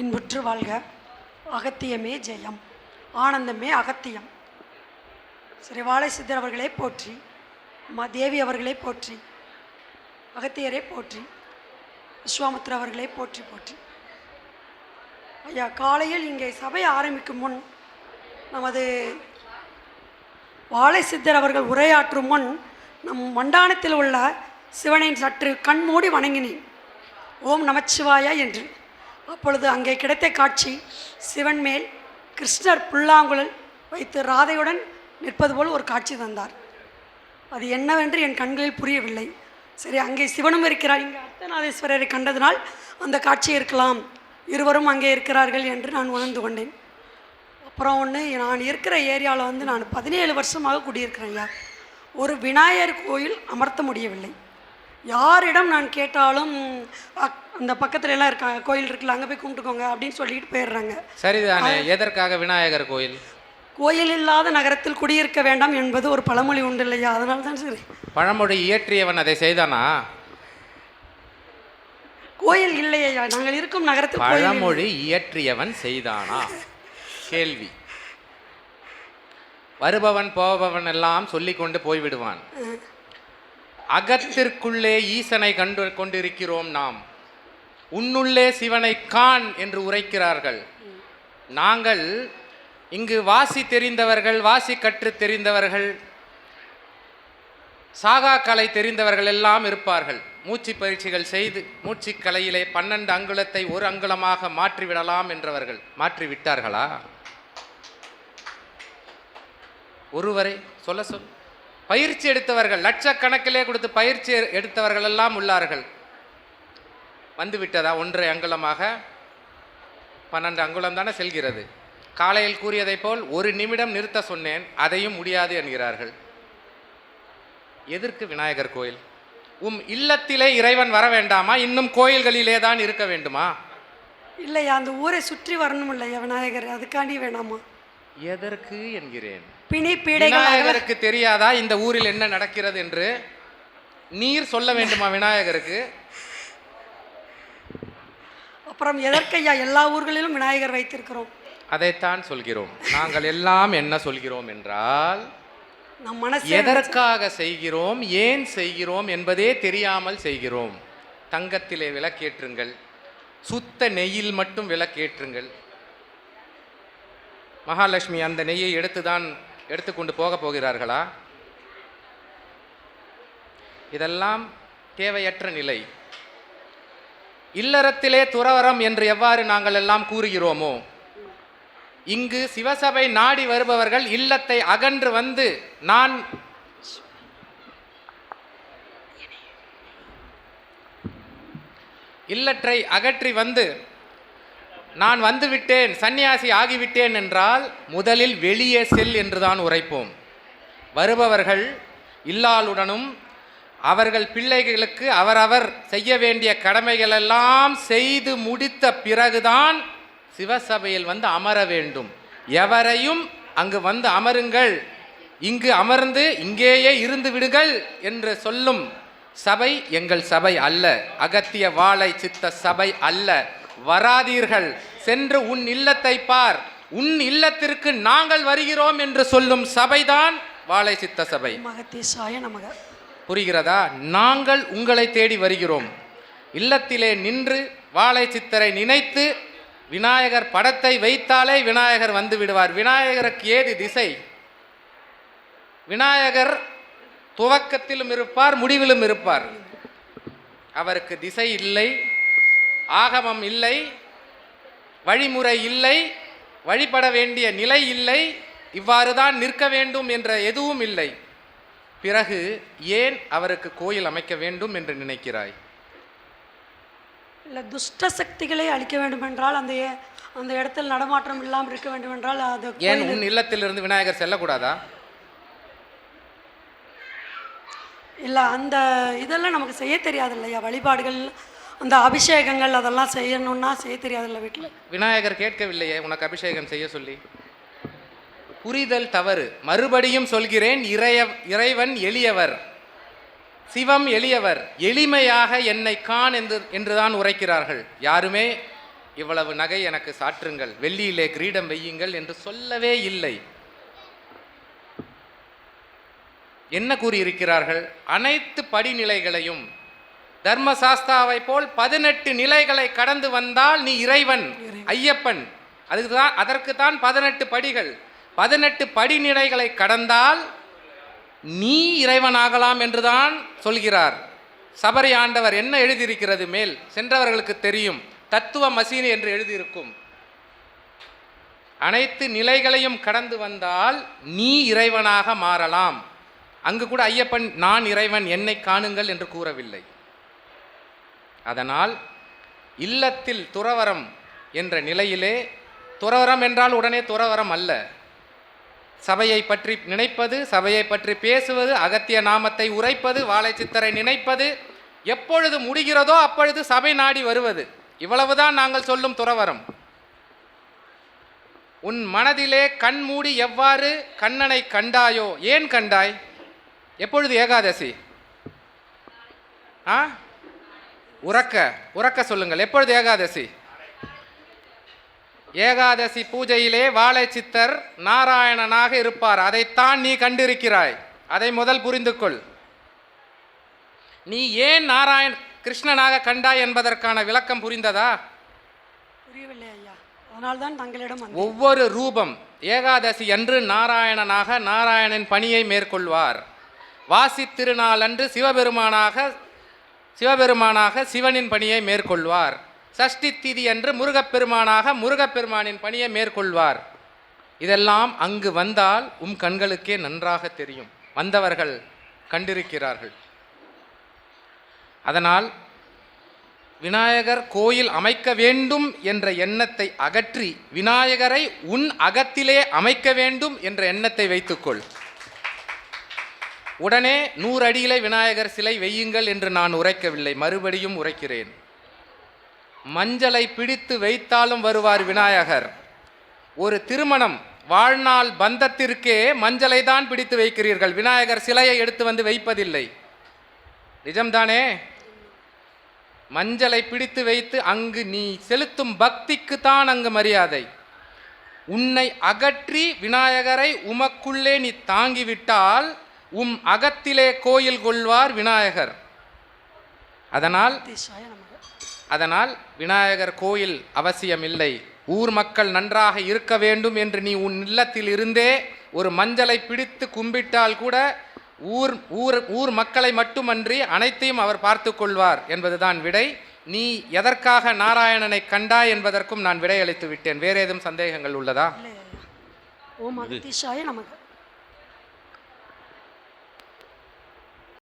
இன்புற்று வாழ்க. அகத்தியமே ஜெயம். ஆனந்தமே அகத்தியம். ஸ்ரீ வாழைசித்தர் சித்தர் அவர்களே போற்றி. மா தேவி அவர்களே போற்றி. அகத்தியரை போற்றி. விஸ்வாமித்ர அவர்களே போற்றி போற்றி. ஐயா காலையில் இங்கே சபை ஆரம்பிக்கும் முன் நமது வாழை சித்தர் அவர்கள் உரையாற்றும் முன் நம் மண்டானத்தில் உள்ள சிவனை சற்று கண்மூடி வணங்கினேன். ஓம் நமச்சிவாயா என்று. அப்பொழுது அங்கே கிடைத்த காட்சி சிவன் மேல் கிருஷ்ணர் புல்லாங்குழல் வைத்து ராதையுடன் நிற்பது போல் ஒரு காட்சி தந்தார். அது என்னவென்று என் கண்களில் புரியவில்லை. சரி அங்கே சிவனும் இருக்கிறார். இங்கே அர்த்தநாதேஸ்வரரை கண்டதனால் அந்த காட்சி இருக்கலாம். இருவரும் அங்கே இருக்கிறார்கள் என்று நான் உணர்ந்து கொண்டேன். அப்புறம் ஒன்று நான் இருக்கிற ஏரியாவில் வந்து நான் பதினேழு வருஷமாக குடியிருக்கிறேன் ஐயா. ஒரு விநாயகர் கோயில் அமர்த்த முடியவில்லை. யாரிடம் நான் கேட்டாலும் அந்த பக்கத்துல எல்லாம் இருக்க கோயில் இருக்குல்ல அங்கே போய் கும்பிட்டுக்கோங்க அப்படின்னு சொல்லிட்டு போயிடுறாங்க. சரிதானே எதற்காக விநாயகர் கோயில்? கோயில் இல்லாத நகரத்தில் குடியிருக்க வேண்டாம் என்பது ஒரு பழமொழி உண்டு இல்லையா? அதனால தான் சரி. பழமொழி இயற்றியவன் அதை செய்தானா? கோயில் இல்லையா நாங்கள் இருக்கும் நகரத்தில். பழமொழி இயற்றியவன் செய்தானா? கேள்வி. வருபவன் போபவன் எல்லாம் சொல்லிக்கொண்டு போய்விடுவான். அகத்திற்குள்ளே ஈசனை கண்டு கொண்டிருக்கிறோம் நாம். உன்னுள்ளே சிவனை காண் என்று உரைக்கிறார்கள். நாங்கள் இங்கு வாசி தெரிந்தவர்கள் வாசி கற்று தெரிந்தவர்கள் சாகா கலை தெரிந்தவர்கள் எல்லாம் இருப்பார்கள். மூச்சு பயிற்சிகள் செய்து மூச்சுக் கலையிலே பன்னெண்டு அங்குலத்தை ஒரு அங்குலமாக மாற்றிவிடலாம் என்றவர்கள். மாற்றி விட்டார்களா ஒருவரை சொல்ல சொல். பயிற்சி எடுத்தவர்கள் லட்சக்கணக்கிலே கொடுத்து பயிற்சி எடுத்தவர்கள் எல்லாம் உள்ளார்கள். வந்துவிட்டதா ஒன்றரை அங்குலமாக. பன்னெண்டு அங்குலம் தானே செல்கிறது. காலையில் கூறியதைப் போல் ஒரு நிமிடம் நிறுத்த சொன்னேன் அதையும் முடியாது என்கிறார்கள். எதற்கு விநாயகர் கோயில்? உம் இல்லத்திலே இறைவன் வர வேண்டாமா? இன்னும் கோயில்களிலே தான் இருக்க வேண்டுமா? இல்லையா அந்த ஊரை சுற்றி வரணும் இல்லையா விநாயகர்? அதுக்காண்டி வேணாமா? எதற்கு என்கிறேன்? விநாயகருக்கு தெரியாதா இந்த ஊரில் என்ன நடக்கிறது என்று? நீர் சொல்ல வேண்டுமா விநாயகருக்கு? அப்புறம் எதற்கையா எல்லா ஊர்களிலும் விநாயகர் வைத்திருக்கிறோம்? அதைத்தான் சொல்கிறோம். நாங்கள் எல்லாம் என்ன சொல்கிறோம் என்றால் நம் மனசு எதற்காக செய்கிறோம் ஏன் செய்கிறோம் என்பதே தெரியாமல் செய்கிறோம். தங்கத்திலே விளக்கேற்றுங்கள். சுத்த நெய்யில் மட்டும் விளக்கேற்றுங்கள். மகாலட்சுமி அந்த நெய்யை எடுத்துதான் எடுத்துக்கொண்டு போக போகிறார்களா? இதெல்லாம் தேவையற்ற நிலை. இல்லறத்திலே துறவரம் என்று எவ்வாறு நாங்கள் எல்லாம் கூறுகிறோமோ இங்கு சிவசபை நாடி வருபவர்கள் இல்லத்தை அகன்று வந்து நான் இல்லற்றை அகற்றி வந்து நான் வந்துவிட்டேன் சன்னியாசி சந்நியாசி ஆகிவிட்டேன் என்றால் முதலில் வெளியே செல் என்றுதான் உரைப்போம். வருபவர்கள் இல்லாளுடனும் அவர்கள் பிள்ளைகளுக்கு அவரவர் செய்ய வேண்டிய கடமைகளெல்லாம் செய்து முடித்த பிறகுதான் சிவசபையில் வந்து அமர வேண்டும். எவரையும் அங்கு வந்து அமருங்கள். இங்கு அமர்ந்து இங்கேயே இருந்து விடுங்கள் என்று சொல்லும் சபை எங்கள் சபை அல்ல. அகத்திய வாழை சித்த சபை அல்ல. வராதீர்கள். சென்று உன் இல்லத்தை பார். உன் இல்லத்திற்கு நாங்கள் வருகிறோம் என்று சொல்லும் சபைதான் வாழை சித்த சபை. மகத்தீசாய நமக. புரிகிறதா? நாங்கள் உங்களை தேடி வருகிறோம். இல்லத்திலே நின்று வாழை சித்தரை நினைத்து விநாயகர் படத்தை வைத்தாலே விநாயகர் வந்து விடுவார். விநாயகருக்கு ஏது திசை? விநாயகர் துவக்கத்திலும் இருப்பார் முடிவிலும் இருப்பார். அவருக்கு திசை இல்லை. ஆகமம் இல்லை வழிமுறை இல்லை வழிபட வேண்டிய நிலை இல்லை இவ்வாறு தான் நிற்க வேண்டும் என்ற எதுவும் இல்லை. பிறகு ஏன் அவருக்கு கோயில் அமைக்க வேண்டும் என்று நினைக்கிறாய்? இல்லை துஷ்ட சக்திகளை அழிக்க வேண்டுமென்றால் அந்த அந்த இடத்தில் நடமாட்டம் இல்லாமல் இருக்க வேண்டுமென்றால் அது ஏன் உன் இல்லத்திலிருந்து விநாயகர் செல்லக்கூடாதா? இல்லை அந்த இதெல்லாம் நமக்கு செய்ய தெரியாது இல்லையா? வழிபாடுகள் அந்த அபிஷேகங்கள் அதெல்லாம் செய்யணும்னா செய்ய தெரியாதுல்ல வீட்டில் விநாயகர் கேட்கவில்லையே உனக்கு அபிஷேகம் செய்ய சொல்லி. புரிதல் தவறு. மறுபடியும் சொல்கிறேன் இறைய இறைவன் எளியவர். சிவம் எளியவர். எளிமையாக என்னை காண் என்று என்றுதான் உரைக்கிறார்கள். யாருமே இவ்வளவு நகை எனக்கு சாற்றுங்கள். வெள்ளியிலே கிரீடம் வையுங்கள் என்று சொல்லவே இல்லை. என்ன கூறியிருக்கிறார்கள்? அனைத்து படிநிலைகளையும் தர்மசாஸ்தாவை போல் பதினெட்டு நிலைகளை கடந்து வந்தால் நீ இறைவன் ஐயப்பன். அதுக்கு தான் அதற்கு தான் பதினெட்டு படிகள். பதினெட்டு படிநிலைகளை கடந்தால் நீ இறைவனாகலாம் என்றுதான் சொல்கிறார். சபரி ஆண்டவர் என்ன எழுதியிருக்கிறது மேல்? சென்றவர்களுக்கு தெரியும். தத்துவ மசீனி என்று எழுதியிருக்கும். அனைத்து நிலைகளையும் கடந்து வந்தால் நீ இறைவனாக மாறலாம். அங்கு கூட ஐயப்பன் நான் இறைவன் என்னை காணுங்கள் என்று கூறவில்லை. அதனால் இல்லத்தில் துறவரம் என்ற நிலையிலே துறவரம் என்றால் உடனே துறவரம் அல்ல. சபையை பற்றி நினைப்பது சபையை பற்றி பேசுவது அகத்திய நாமத்தை உரைப்பது வாழைச்சித்தரை நினைப்பது எப்பொழுது முடிகிறதோ அப்பொழுது சபை நாடி வருவது. இவ்வளவுதான் நாங்கள் சொல்லும் துறவரம். உன் மனதிலே கண் மூடி எவ்வாறு கண்ணனை கண்டாயோ? ஏன் கண்டாய்? எப்பொழுது ஏகாதசி? ஆ? உறக்க உறக்க சொல்லுங்கள். எப்பொழுது ஏகாதசி? ஏகாதசி பூஜையிலே வாழை சித்தர் நாராயணனாக இருப்பார். அதைத்தான் நீ கண்டிருக்கிறாய். அதை முதல் புரிந்து கொள் நீ ஏன் நாராயண் கிருஷ்ணனாக கண்டாய் என்பதற்கான விளக்கம் புரிந்ததா? புரியவில்லை ஐயா. அதனால்தான் தங்களிடம் வந்தேன். ஒவ்வொரு ரூபம் ஏகாதசி அன்று நாராயணனாக நாராயணன் பணியை மேற்கொள்வார். வாசி திருநாளன்று சிவபெருமானாக சிவபெருமானாக சிவனின் பணியை மேற்கொள்வார். சஷ்டி திதி அன்று முருகப்பெருமானாக முருகப்பெருமானின் பணியை மேற்கொள்வார். இதெல்லாம் அங்கு வந்தால் உம் கண்களுக்கே நன்றாக தெரியும். வந்தவர்கள் கண்டிருக்கிறார்கள். அதனால் விநாயகர் கோயில் அமைக்க வேண்டும் என்ற எண்ணத்தை அகற்றி விநாயகரை உன் அகத்திலே அமைக்க வேண்டும் என்ற எண்ணத்தை வைத்துக்கொள். உடனே நூறு அடியிலே விநாயகர் சிலை வையுங்கள் என்று நான் உரைக்கவில்லை. மறுபடியும் உரைக்கிறேன். மஞ்சளை பிடித்து வைத்தாலும் வருவார் விநாயகர். ஒரு திருமணம் வாழ்நாள் பந்தத்திற்கே மஞ்சளை தான் பிடித்து வைக்கிறீர்கள். விநாயகர் சிலையை எடுத்து வந்து வைப்பதில்லை. நிஜம்தானே? மஞ்சளை பிடித்து வைத்து அங்கு நீ செலுத்தும் பக்திக்கு தான் அங்கு மரியாதை. உன்னை அகற்றி விநாயகரை உமக்குள்ளே நீ தாங்கிவிட்டால் உம் அகத்திலே கோயில் கொள்வார் விநாயகர். அதனால் அதனால் விநாயகர் கோயில் அவசியமில்லை. ஊர் மக்கள் நன்றாக இருக்க வேண்டும் என்று நீ உன் இல்லத்தில் இருந்தே ஒரு மஞ்சளை பிடித்து கும்பிட்டால் கூட ஊர் ஊர் ஊர் மக்களை மட்டுமன்றி அனைத்தையும் அவர் பார்த்து கொள்வார் என்பதுதான் விடை. நீ எதற்காக நாராயணனை கண்டாய் என்பதற்கும் நான் விடை அளித்து விட்டேன். வேற ஏதும் சந்தேகங்கள் உள்ளதா? ஓம் அகத்தீஷாய நமக.